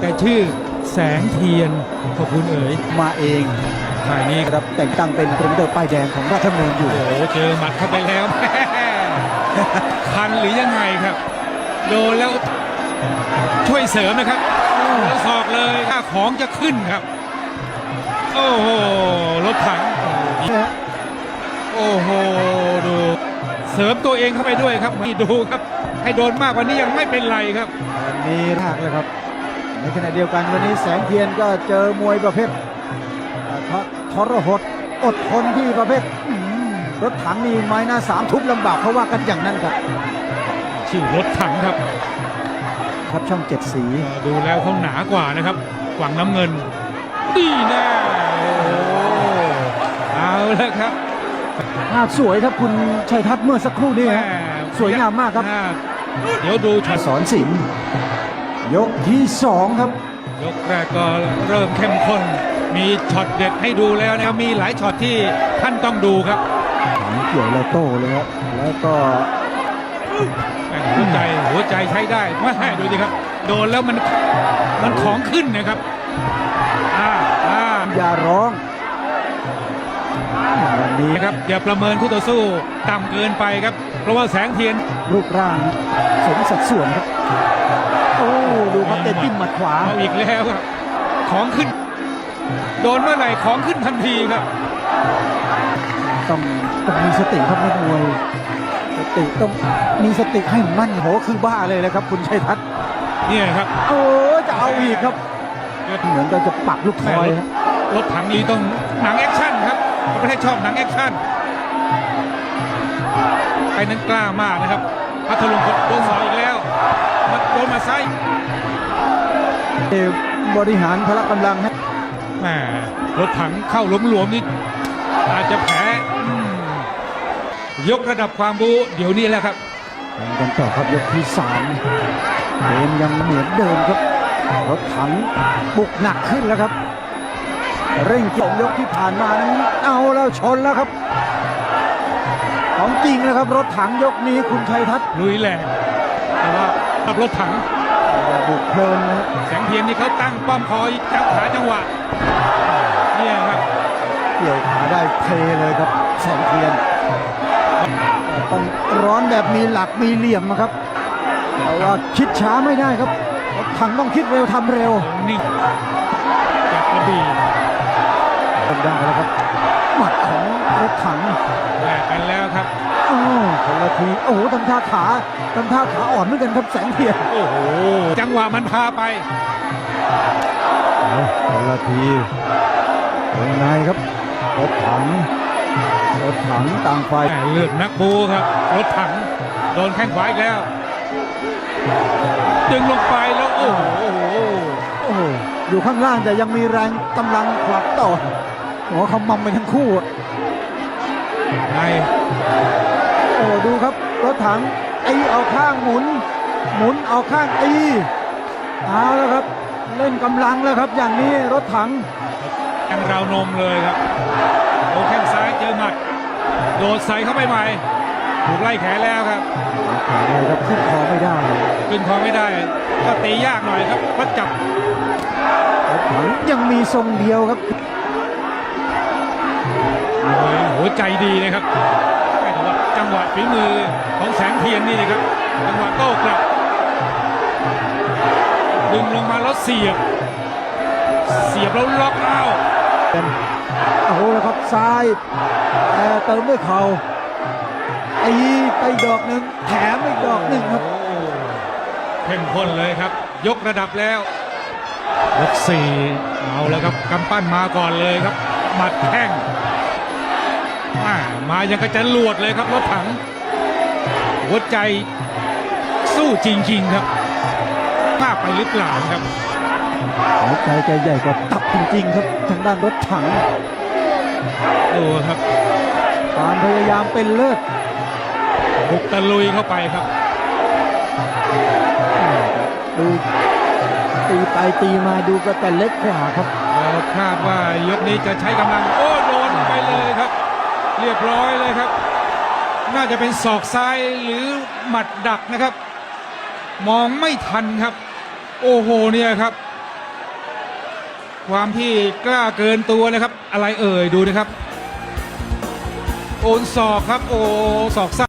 แต่ชื่อแสงเทียนขอบคุณเอ๋ยมาเองฝ่ายนี้นะครับแต่งตั้งเป็นโปรโมเตอร์ป้ายแดงของราชดำเนินอยู่ โอ้โหเจอหมัดเข้าไปแล้วคันหรือยังไงครับ โดนแล้วช่วยเสริมนะครับแล้วศอกเลยถ้าของจะขึ้นครับ โอ้โหรถถัง โอ้โหดูเสริมตัวเองเข้าไปด้วยครับนี่ดูครับ ให้โดนมากกว่านี้ยังไม่เป็นไรครับวันนี้รากเลยครับ ในขณะเดียวกันวันนี้แสงเทียนก็เจอมวยประเภทอ่าททรหดอดทนที่ประเภทอื้อหือรถถังนี่ไม้หน้าสามทุบลำบากเขาว่ากันอย่างนั้นครับชื่อรถถังครับครับช่องเจ็ดสีดูแล้วเขาหนากว่านะครับฝั่งน้ำเงินดีแน่โอ้เอาแล้วครับภาพสวยครับคุณชัยทัศน์เมื่อสักครู่นี้ฮะแม่สวยงามมากครับ เดี๋ยวดูช็อตสอนสิน ยกที่สองครับ ยกแรกก็เริ่มเข้มข้น มีช็อตเด็ดให้ดูแล้วนะครับ มีหลายช็อตที่ท่านต้องดูครับถังเกี่ยวแล้วโต้เลยครับแล้วก็แม่หัวใจหัวใจใช้ได้แม่ดูดิครับ โดนแล้วมันมันของขึ้นนะครับอ่าอ่าอย่าร้องวันนี้นะครับอย่าประเมินคู่ต่อสู้ต่ำเกินไปครับ เพราะว่าแสงเทียนรูปร่างสมสัดส่วนครับ โอ้ดูครับแต่จิ้มหมัดขวาเอาอีกแล้วครับ ของขึ้น โดนเมื่อไหร่ของขึ้นทันทีครับ ต้องต้องมีสติครับนักมวยสติต้องมีสติให้มั่นโหคือบ้าเลยนะครับ คุณชัยทัศน์เนี่ยครับ โอ้จะเอาอีกครับ เหมือนกับจะปักลูกทอยครับรถถังนี้ต้องหนังแอคชั่นครับประเทศชอบหนังแอคชั่นใครนั้นกล้ามากนะครับพัทลุงโดน ดนมาไซด์เอ่อบริหารพละกำลังให้แหมรถถังเข้าหลวมๆนี่อาจจะแพ้อืมยกระดับความบูเดี๋ยวนี้แหละครับแข่งกันต่อครับยกที่สามเกมยังเหมือนเดิมครับ รถถังบุกหนักขึ้นแล้วครับ เร่งเกี่ยวยกที่ผ่านมานั้นเอาแล้วชนแล้วครับ ของจริงแล้วครับ รถถังยกนี้คุณชัยทัศน์ลุยแหลกแต่ว่า ขับรถถังบุกเพลินนะแสงเทียนนี่เขาตั้งป้อมคอยจับหาจังหวะเนี่ยครับเกี่ยวขาได้เทเลยครับแสงเทียนต้องร้อนแบบมีหลักมีเหลี่ยมนะครับแต่ว่าคิดช้าไม่ได้ครับรถถังต้องคิดเร็วทำเร็วนิ่งจากกระบี่ทำได้แล้วครับหมัดของรถถังแลกกันแล้วครับโอ้คนละ ทีโอ้โหทำท่าขาทำท่าขาอ่อนเหมือนกันครับแสงเทียนโอ้โหจังหวะมันพาไปคนละทีเป็นไงครับรถถังรถถังต่างฝ่ายแหม่เลือดนักบูครับ รถถังโดนแข้งขวาอีกแล้วดึงลงไปแล้วโอ้โหโอ้โหโอ้โหอยู่ข้างล่างแต่ยังมีแรงกำลังผลักต่อหัวขมำไปทั้งคู่อะในโอ้ดูครับร ถถังตีเอาข้างหมุน หมุนเอาข้างตีเอาแล้วครับ เล่นกำลังแล้วครับ อย่างนี้รถถังแข้งราวนมเลยครับโอ้แข้งซ้ายเจอหมัดโดดใส่เข้าไปใหม่ถูกไล่แขนแล้วครับขาเลยครับขึ้นคอไม่ได้ ขึ้นคอไม่ได้ ก็ตียากหน่อยครับเพราะจับรถถังยังมีทรงเดียวครับโอ้ยหัวใจดีนะครับแต่ว่า จังหวะฝีมือของแสงเทียนนี่นะครับ จังหวะโต้กลับ ดึงลงมาแล้วเสียบ เสียบแล้วล็อกเอ้าเป็นโอ้โหแล้วครับซ้ายแต่เติมด้วยเข่าตีไปดอกหนึ่งแถมอีกดอกหนึ่งครับโอ้เข้มข้นเลยครับ ยกระดับแล้วยกสี่เอาแล้วครับกำปั้นมาก่อนเลยครับหมัดแข้ง มามายังกระจะลวดเลยครับรถถัง หัวใจสู้จริงๆครับมากไปหรือเปล่าครับหัวใจแกใหญ่กว่าตับจริงๆครับทางด้านรถถังดูครับความพยายามเป็นเลิศบุกตะลุยเข้าไปครับ ดูตีไปตีมาดูก็แต่เล็กกว่าครับเราคาดว่ายกนี้จะใช้กำลังโอ้โดนไปเลยครับ เรีย บร้อยเลยครับ น่าจะเป็นศอกซ้ายหรือหมัดดักนะครับ มองไม่ทันครับ โอ้โหเนี่ยครับ ความที่กล้าเกินตัวนะครับ อะไรเอ่ยดูนะครับ โอนศอกครับ โอศอกซ้าย